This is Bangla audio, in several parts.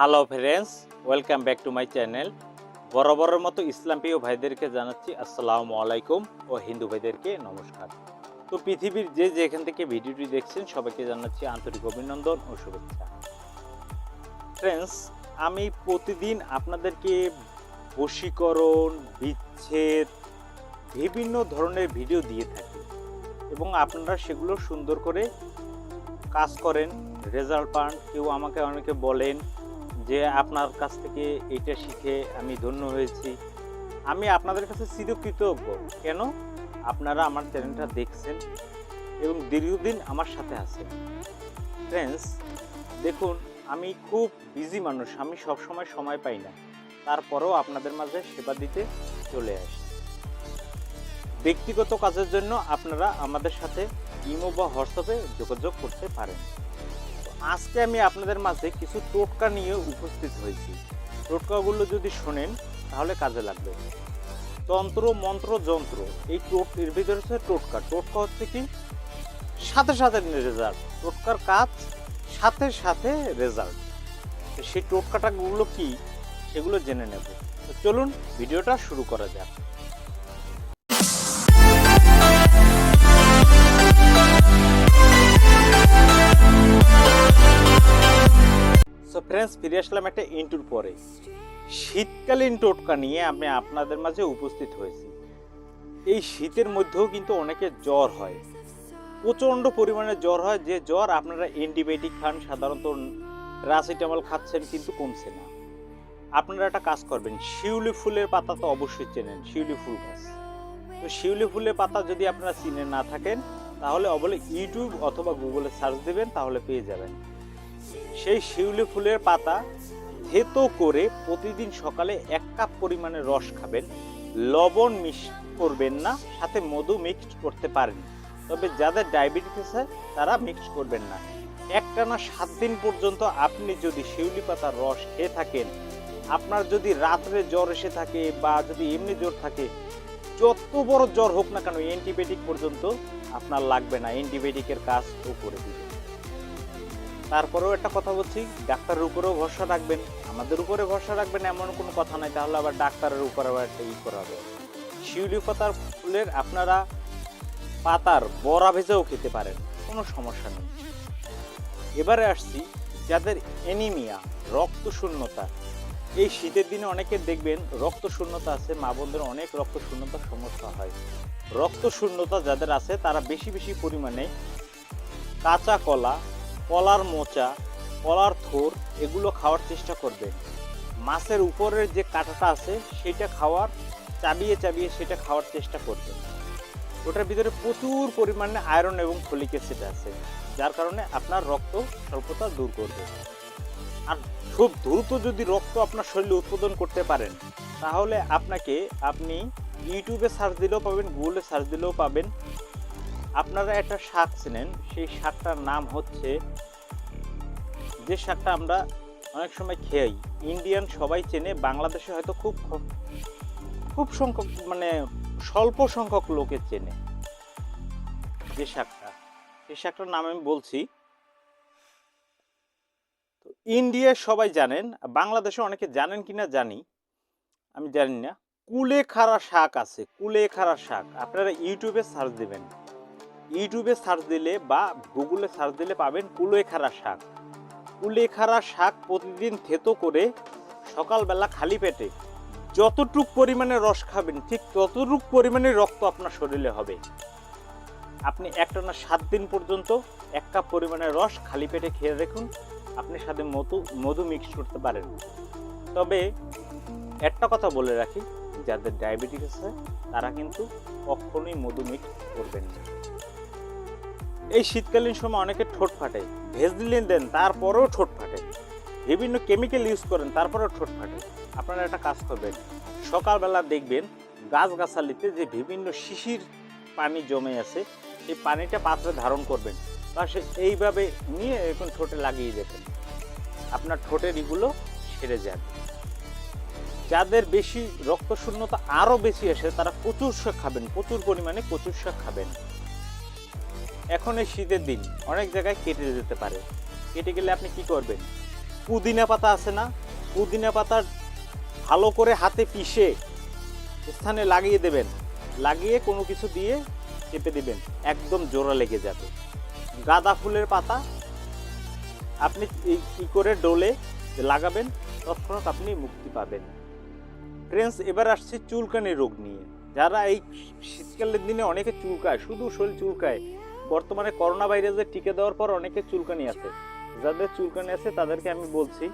Hello friends welcome back to my channel বরাবরের মতো ইসলাম প্রিয় ভাইদেরকে জানাচ্ছি আসসালামু আলাইকুম ও হিন্দু ভাইদেরকে নমস্কার। তো পৃথিবীর যে যেখান থেকে ভিডিওটি দেখছেন সবাইকে জানাচ্ছি আন্তরিক অভিনন্দন ও শুভেচ্ছা। ফ্রেন্ডস আমি প্রতিদিন আপনাদেরকে বশীকরণ, বিচ্ছেদ, বিভিন্ন ধরনের ভিডিও দিয়ে থাকি এবং আপনারা সেগুলো সুন্দর করে কাজ করেন, রেজাল্ট পান, কেউ আমাকে অনেকে বলেন যে আপনার কাছ থেকে এটা শিখে আমি ধন্য হয়েছি। আমি আপনাদের কাছে চিরকৃতজ্ঞ। কেন? আপনারা আমার চ্যানেলটা দেখছেন এবং দীর্ঘদিন আমার সাথে আছেন। ফ্রেন্ডস দেখুন, আমি খুব বিজি মানুষ। আমি সব সময় পাই না। তারপরেও আপনাদের মাঝে সেবা দিতে চলে আসি। ব্যক্তিগত কাজের জন্য আপনারা আমাদের সাথে ইমো বা হোয়াটসঅ্যাপে যোগাযোগ করতে পারেন। আজকে আমি আপনাদের মাঝে কিছু টোটকা নিয়ে উপস্থিত হয়েছি। টোটকাগুলো যদি শোনেন, তাহলে কাজে লাগবে। তন্ত্র, মন্ত্র, যন্ত্র, এই টোট, এর ভিতরে হচ্ছে টোটকা। টোটকা হচ্ছে কি? সাথে সাথে রেজাল্ট টোটকার কাজ সাথে সাথে রেজাল্ট সেই টোটকাটাগুলো কি? সেগুলো জেনে নেব। তো চলুন, ভিডিওটা শুরু করা যাক। সো ফ্রেন্ডস ফিরে আসলাম একটা ইন্টুর পরে। শীতকালীন টোটকা নিয়ে আমি আপনাদের মাঝে উপস্থিত হয়েছি। এই শীতের মধ্যেও কিন্তু অনেকের জ্বর হয়। প্রচণ্ড পরিমাণে জ্বর হয়। যে জ্বর আপনারা অ্যান্টিবায়োটিক খান, সাধারণত প্যারাসিটামল খাচ্ছেন কিন্তু কমছে না। আপনারা একটা কাজ করবেন, শিউলি ফুলের পাতা তো অবশ্যই চেনেন, শিউলি ফুল গাছ। তো শিউলি ফুলের পাতা যদি আপনারা চিনে না থাকেন তাহলে অবলে ইউটিউব অথবা গুগলে সার্চ দেবেন, তাহলে পেয়ে যাবেন। সেই শিউলি ফুলের পাতা থেতো করে প্রতিদিন সকালে এক কাপ পরিমাণে রস খাবেন। লবণ মিক্স করবেন না, সাথে মধু মিক্সড করতে পারেন। তবে যাদের ডায়াবেটিস আছে, তারা মিক্স করবেন না। একটানা সাত দিন পর্যন্ত আপনি যদি শিউলি পাতার রস খেয়ে থাকেন, আপনার যদি রাত্রে জ্বর এসে থাকে বা যদি এমনি জ্বর থাকে যত বড় জ্বর হোক না কেন অ্যান্টিবায়োটিক পর্যন্ত আপনার লাগবে না। অ্যান্টিবায়োটিকের কাজ ও করে দিবে। তারপরেও একটা কথা বলছি, ডাক্তারের উপরেও ভরসা রাখবেন। আমাদের উপরে ভরসা রাখবেন এমন কোনো কথা নাই, তাহলে আবার ডাক্তারের উপর আবার একটা ই করা হবে। শিউলি পাতার ফুলের আপনারা পাতার বড়া ভেজেও খেতে পারেন, কোনো সমস্যা নেই। এবারে আসছি, যাদের এনিমিয়া রক্ত শূন্যতা এই শীতের দিনে অনেকে দেখবেন রক্ত শূন্যতা আছে, মা বোনদের অনেক রক্ত শূন্যতার সমস্যা হয়। রক্ত শূন্যতা যাদের আছে, তারা বেশি বেশি পরিমাণে কাঁচা কলা, কলার মোচা, কলার থোর এগুলো খাওয়ার চেষ্টা করবেন মাছের উপরের যে কাঁটাটা আছে, সেটা খাওয়ার, চাবিয়ে চাবিয়ে সেটা খাওয়ার চেষ্টা করবেন ওটার ভিতরে প্রচুর পরিমাণে আয়রন এবং ফলিক অ্যাসিড আছে, যার কারণে আপনার রক্ত স্বল্পতা দূর করবে। আর খুব দ্রুত যদি রক্ত আপনার শরীরে উৎপাদন করতে পারেন, তাহলে আপনাকে আপনি ইউটিউবে সার্চ দিলেও পাবেন গুগলে সার্চ দিলেও পাবেন। আপনারা একটা শাক চেনেন, সেই শাকটার নাম হচ্ছে, যে শাকটা আমরা অনেক সময় খেয়াই ইন্ডিয়ান সবাই চেনে, বাংলাদেশে হয়তো খুব খুব সংখ্যক মানে স্বল্প সংখ্যক লোকে চেনে যে শাকটা সেই শাকটার নাম আমি বলছি ইন্ডিয়া সবাই জানেন, বাংলাদেশে অনেকে জানেন কি না জানি, আমি জানি না, কুলেখাড়া শাক আছে, কুলেখাড়া শাক। আপনারা ইউটিউবে সার্চ দেবেন। ইউটিউবে সার্চ দিলে বা গুগলে সার্চ দিলে পাবেন কুলেখাড়া শাক। কুলেখাড়া শাক প্রতিদিন থেতো করে সকালবেলা খালি পেটে যতটুক পরিমাণে রস খাবেন, ঠিক ততটুক পরিমাণে রক্ত আপনার শরীরে হবে। আপনি একটানা সাত দিন পর্যন্ত এক কাপ পরিমাণে রস খালি পেটে খেয়ে দেখুন আপনি সাথে মধু মধু মিক্স করতে পারেন। তবে একটা কথা বলে রাখি, যাদের ডায়াবেটিস আছে, তারা কিন্তু কখনোই মধু মিক্স করবেন না। এই শীতকালীন সময় অনেকে ঠোঁট ফাটে ভেজলিন দেন, তারপরেও ঠোঁট ফাটে। বিভিন্ন কেমিক্যাল ইউজ করেন, তারপরেও ঠোঁট ফাটে। আপনারা একটা কাজ করবেন, সকালবেলা দেখবেন গাছগাছালিতে যে বিভিন্ন শিশির পানি জমে আছে, সেই পানিটা পাত্রে ধারণ করবেন। সে এইভাবে নিয়ে এখন ঠোঁটে লাগিয়ে দেবেন আপনার ঠোঁটের ইগুলো সেরে যাবে। যাদের বেশি রক্ত শূন্যতা আরও বেশি আসে, তারা প্রচুর শাক খাবেন, প্রচুর পরিমাণে প্রচুর শাক খাবেন। এখন এই শীতের দিন, অনেক জায়গায় কেটে যেতে পারে। কেটে গেলে আপনি কি করবেন? পুদিনা পাতা আছে না? পুদিনা পাতা ভালো করে হাতে পিষে স্থানে লাগিয়ে দেবেন। লাগিয়ে কোনো কিছু দিয়ে চেপে দিবেন। একদম জোড়া লেগে যাবে। গাঁদা ফুলের পাতা। আপনি কি করে ডোলে লাগাবেন, তৎক্ষণাৎ আপনি মুক্তি পাবেন। ফ্রেন্ডস এবার আসছে চুলকানি রোগ নিয়ে। যারা এই শীতকালের দিনে অনেকে চুলকায়, শুধু শরীর চুলকায়, বর্তমানে করোনা ভাইরাসের টিকে দেওয়ার পর অনেকে চুলকানি আছে। যাদের চুলকানি আছে, তাদেরকে আমি বলছি,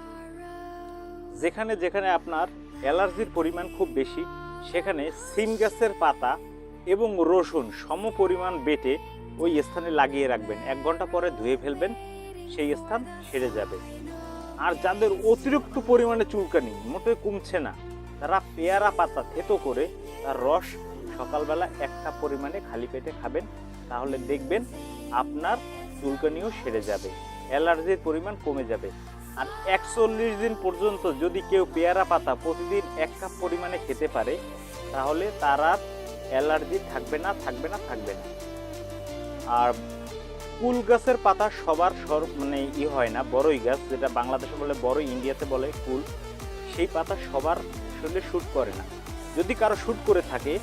যেখানে যেখানে আপনার অ্যালার্জির পরিমাণ খুব বেশি, সেখানে সিম গাছের পাতা এবং রসুন সম পরিমাণ বেটে ওই স্থানে লাগিয়ে রাখবেন। এক ঘণ্টা পরে ধুয়ে ফেলবেন, সেই স্থান সেরে যাবে। আর যাদের অতিরিক্ত পরিমাণে চুলকানি, মোটে কমছে না, তারা পেয়ারা পাতা থেতো করে তার রস সকালবেলা একটা পরিমাণে খালি পেটে খাবেন, তাহলে দেখবেন আপনার চুলকানিও সেরে যাবে, অ্যালার্জির পরিমাণ কমে যাবে। আর একচল্লিশ দিন পর্যন্ত যদি কেউ পেয়ারা পাতা প্রতিদিন এক কাপ পরিমাণে খেতে পারে, তাহলে তার আর অ্যালার্জি থাকবে না থাকবে না থাকবে না। আর কুল গাছের পাতা সবার সর মানে ই হয় না, বড়ই গাছ, যেটা বাংলাদেশে বলে বড়ই, ইন্ডিয়াতে বলে কুল সেই পাতা সবার শরীরে শ্যুট করে না। যদি কারও শ্যুট করে থাকে,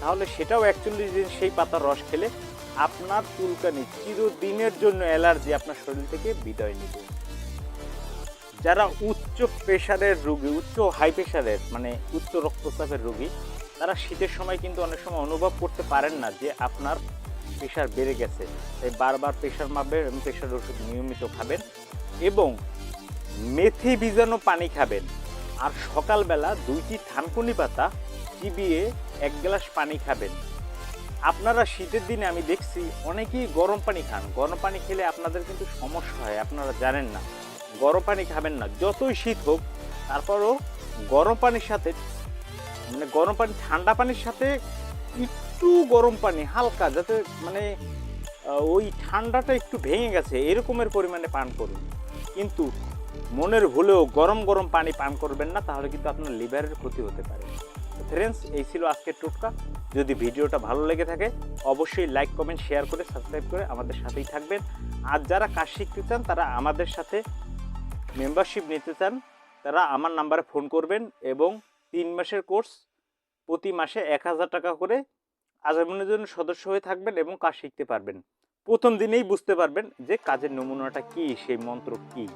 তাহলে সেটাও একচল্লিশ দিন সেই পাতার রস খেলে আপনার চুলকানি চিরদিনের জন্য অ্যালার্জি আপনার শরীর থেকে বিদায় নেবে। যারা উচ্চ প্রেশারের রোগী, উচ্চ হাই প্রেশারের মানে উচ্চ রক্তচাপের রোগী, তারা শীতের সময় কিন্তু অনেক সময় অনুভব করতে পারেন না যে আপনার প্রেশার বেড়ে গেছে। তাই বারবার প্রেশার মাপবেন এবং প্রেশার ওষুধ নিয়মিত খাবেন এবং মেথি ভিজানো পানি খাবেন। আর সকালবেলা দুইটি থানকুনি পাতা, চিবিয়ে এক গ্লাস পানি খাবেন। আপনারা শীতের দিনে আমি দেখছি অনেকেই গরম পানি খান। গরম পানি খেলে আপনাদের কিন্তু সমস্যা হয়, আপনারা জানেন না। গরম পানি খাবেন না, যতই শীত হোক, তারপরও গরম পানির সাথে মানে গরম পানি, ঠান্ডা পানির সাথে একটু গরম পানি, হালকা, যাতে মানে ওই ঠান্ডাটা একটু ভেঙে গেছে, এরকমের পরিমাণে পান করুন। কিন্তু মনের ভুলেও গরম গরম পানি পান করবেন না, তাহলে কিন্তু আপনার লিভারের ক্ষতি হতে পারে। ফ্রেন্ডস এই ছিল আজকের টোটকা যদি ভিডিওটা ভালো লেগে থাকে, অবশ্যই লাইক কমেন্ট শেয়ার করে সাবস্ক্রাইব করে আমাদের সাথেই থাকবেন। আর যারা কাজ শিখতে চান, তারা আমাদের সাথে মেম্বারশিপ নিতে চান, তারা আমার নাম্বারে ফোন করবেন এবং তিন মাসের কোর্স প্রতি মাসে এক হাজার টাকা করে আজমনের জন্য সদস্য হয়ে থাকবেন এবং কাজ শিখতে পারবেন। প্রথম দিনেই বুঝতে পারবেন যে কাজের নমুনাটা কি, সেই মন্ত্র কি।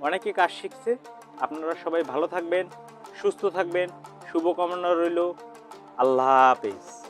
অনেকে কাজ শিখছে, আপনারা সবাই ভালো থাকবেন, সুস্থ থাকবেন, শুভকামনা রইল। আল্লাহ হাফেজ।